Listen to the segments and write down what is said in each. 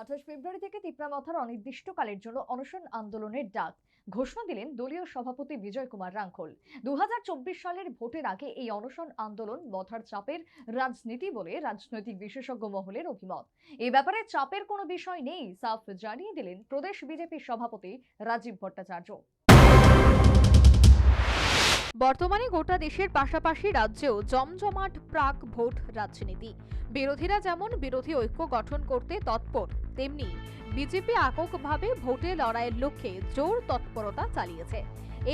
আঠাশ ফেব্রুয়ারি থেকে তিপ্রামথার অনির্দিষ্টকালের জন্য অনশন আন্দোলনের ডাক ঘোষণা দিলেন দলীয় সভাপতি বিজয় কুমার রাঙ্খল দু সালের ভোটের আগে এই অনশন আন্দোলন মথার চাপের রাজনীতি বলে রাজনৈতিক বিশেষজ্ঞ মহলের অভিমত। এ ব্যাপারে চাপের কোনো বিষয় নেই, সাফ জানিয়ে দিলেন প্রদেশ বিজেপির সভাপতি রাজীব ভট্টাচার্য। বর্তমানে গোটা দেশের পাশাপাশি রাজ্যেও জমজমাট প্রাক ভোট রাজনীতি। বিরোধীরা যেমন বিরোধী ঐক্য গঠন করতে তৎপর তেমনি বিজেপি এককভাবে ভোটে লড়াইয়ের লক্ষ্যে জোর তৎপরতা চালিয়েছে।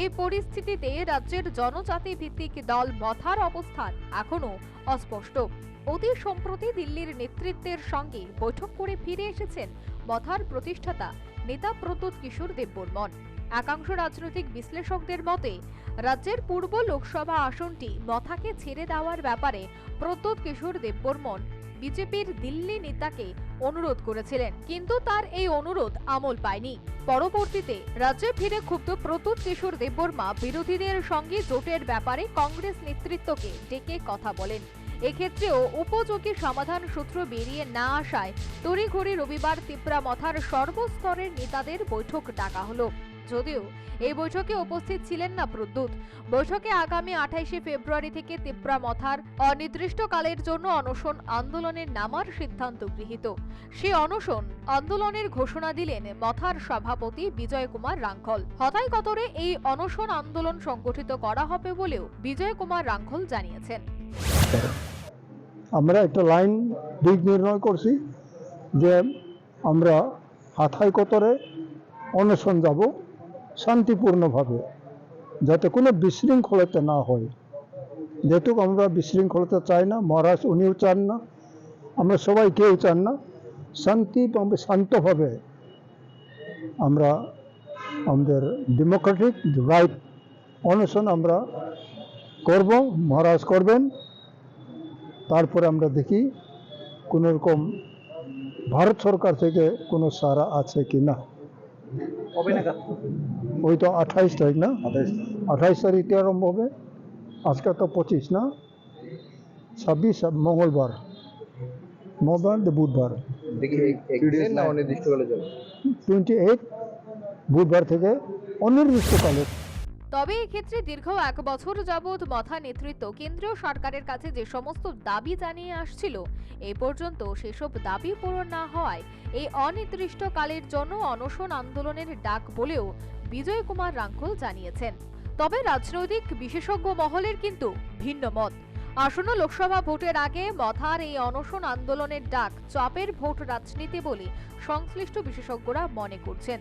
এই পরিস্থিতিতে রাজ্যের জনজাতি ভিত্তিক দল মথার অবস্থান এখনও অস্পষ্ট। অতি সম্প্রতি দিল্লির নেতৃত্বের সঙ্গে বৈঠক করে ফিরে এসেছেন মথার প্রতিষ্ঠাতা নেতা প্রদ্যুৎ কিশোর দেববর্মন। একাংশ রাজনৈতিক বিশ্লেষকদের মতে, রাজ্যের পূর্ব লোকসভা আসনটি মথাকে ছেড়ে দেওয়ার ব্যাপারে প্রদ্যোৎ কিশোর দেববর্মন বিজেপির দিল্লি নেতাকে অনুরোধ করেছিলেন, কিন্তু তার এই অনুরোধ আমল পায়নি। পরবর্তীতে রাজ্যে ফিরে ক্ষুব্ধ প্রদ্যোৎ কিশোর দেববর্মা বিরোধীদের সঙ্গে জোটের ব্যাপারে কংগ্রেস নেতৃত্বকে ডেকে কথা বলেন। এক্ষেত্রেও উপযোগী সমাধান সূত্র বেরিয়ে না আসায় তড়িঘড়ি রবিবার তিপ্রা মথার সর্বস্তরের নেতাদের বৈঠক ডাকা হলো। যদিও এই বৈঠকে উপস্থিত ছিলেন না প্রদ্যুৎ। বৈঠকে আগামী আঠাইশে ফেব্রুয়ারি থেকে তিপ্রা মথার অনির্দিষ্টকালের জন্য অনশন আন্দোলনের নামার সিদ্ধান্ত গৃহীত। সে অনশন আন্দোলনের ঘোষণা দিলেন মথার সভাপতি বিজয় কুমার রাঙ্খল। হতাই কতরে এই অনশন আন্দোলন সংগঠিত করা হবে বলেও বিজয় কুমার রাঙ্খল জানিয়েছেন। আমরা একটা লাইন দিক নির্ণয় করছি যে আমরা হাথাই কতরে অনশন যাব। শান্তিপূর্ণভাবে, যাতে কোনো বিশৃঙ্খলতা না হয়। যেহেতু আমরা বিশৃঙ্খলতা চাই না, মহারাজ উনিও চান না, আমরা সবাই কেউ চান না, শান্তি শান্তভাবে আমরা আমাদের ডেমোক্রেটিক রাইট অনশন আমরা করব, মহারাজ করবেন। তারপরে আমরা দেখি কোনো রকম ভারত সরকার থেকে কোনো সারা আছে কি না ওই তো আঠাইশ তারিখ না? আঠাইশ। তারিখ থেকে আরম্ভ হবে। আজকে তো পঁচিশ না? ছাব্বিশ মঙ্গলবার। মঙ্গলবার দিয়ে বুধবার? টোয়েন্টি এইট বুধবার থেকে অনির্দিষ্টকালের তবে এক্ষেত্রে দীর্ঘ এক বছর যাবৎ মথা নেতৃত্ব কেন্দ্রীয় সরকারের কাছে যে সমস্ত দাবি জানিয়ে আসছিল, এ পর্যন্ত সেসব দাবি পূরণ না হওয়ায় এই অনির্দিষ্টকালের জন্য অনশন আন্দোলনের ডাক বলেও বিজয় কুমার রাঙ্খল জানিয়েছেন। তবে রাজনৈতিক বিশেষজ্ঞ মহলের কিন্তু ভিন্ন মত। আসন্ন লোকসভা ভোটের আগে মথার এই অনশন আন্দোলনের ডাক চাপের ভোট রাজনীতি বলে সংশ্লিষ্ট বিশেষজ্ঞরা মনে করছেন।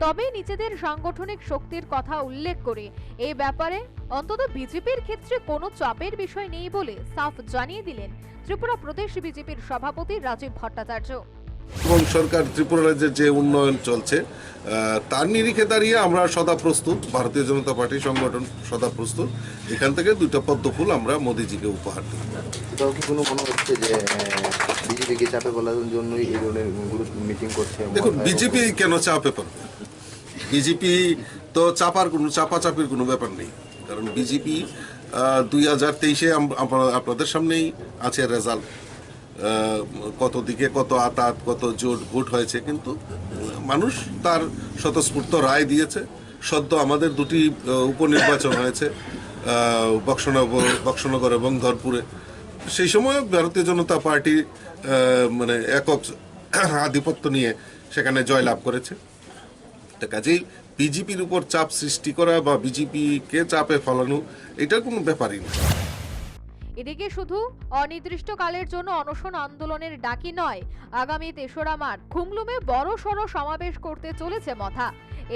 তবে নিজেদের সাংগঠনিক শক্তির কথা উল্লেখ করে এই ব্যাপারে অন্তত বিজেপির ক্ষেত্রে কোনো চাপের বিষয় নেই বলে সাফ জানিয়ে দিলেন ত্রিপুরা প্রদেশ বিজেপির সভাপতি রাজীব ভট্টাচার্য। এবং সরকার ত্রিপুরা রাজ্যের যে উন্নয়ন চলছে তার নিরিখে দাঁড়িয়ে আমরা সদা প্রস্তুত ভারতীয় জনতা পার্টি সংগঠন সদা প্রস্তুত। এখান থেকে দুইটা পদ্ম ফুল আমরা মোদিজিকে উপহার দিই কোথাও কি কোনো হচ্ছে যে বিজেপিকে চাপে বলার জন্যই এই ধরনের মিটিং করছে? দেখুন বিজেপি কেন চাপে পড়বে বিজেপি তো চাপার কোনো চাপাচাপির কোনো ব্যাপার নেই। কারণ বিজেপি দুই হাজার তেইশে আপনাদের সামনেই আছে রেজাল্ট কত দিকে কত আতাত, কত জোট ভোট হয়েছে, কিন্তু মানুষ তার স্বতঃস্ফূর্ত রায় দিয়েছে। সদ্য আমাদের দুটি উপনির্বাচন হয়েছে বক্সনগর বক্সনগর এবং ধরপুরে। সেই সময় ভারতীয় জনতা পার্টি মানে একক আধিপত্য নিয়ে সেখানে জয়লাভ করেছে। তা কাজেই বিজেপির উপর চাপ সৃষ্টি করা বা বিজেপিকে চাপে ফলানো এটার কোনো ব্যাপারই না। এদিকে শুধু অনির্দিষ্টকালের জন্য অনশন আন্দোলনের ডাকি নয়, আগামী তেসরা মার্চ খুংলুমে বড় সড় সমাবেশ করতে চলেছে মথা।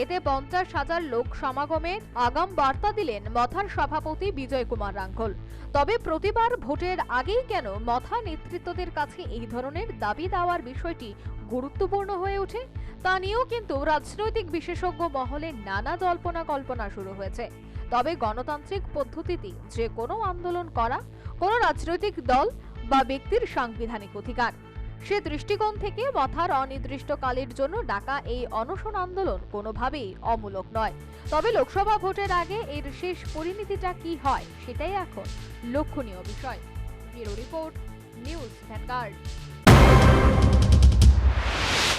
এতে পঞ্চাশ হাজার লোক সমাগমে আগাম বার্তা দিলেন মথার সভাপতি বিজয় কুমার রাঙ্খল তবে প্রতিবার ভোটের আগেই কেন মথা নেতৃত্বদের কাছে এই ধরনের দাবি দেওয়ার বিষয়টি গুরুত্বপূর্ণ হয়ে ওঠে, তা নিয়েও কিন্তু রাজনৈতিক বিশেষজ্ঞ মহলে নানা জল্পনা কল্পনা শুরু হয়েছে। তবে গণতান্ত্রিক পদ্ধতিতে যে কোনো আন্দোলন করা কোনো রাজনৈতিক দল বা ব্যক্তির সাংবিধানিক অধিকার। সে দৃষ্টিকোণ থেকে মথার অনির্দিষ্টকালের জন্য ডাকা এই অনশন আন্দোলন কোনোভাবেই অমূলক নয়। তবে লোকসভা ভোটের আগে এর শেষ পরিণতিটা কি হয় সেটাই এখন লক্ষণীয় বিষয়। Bureau report, news Vanguard.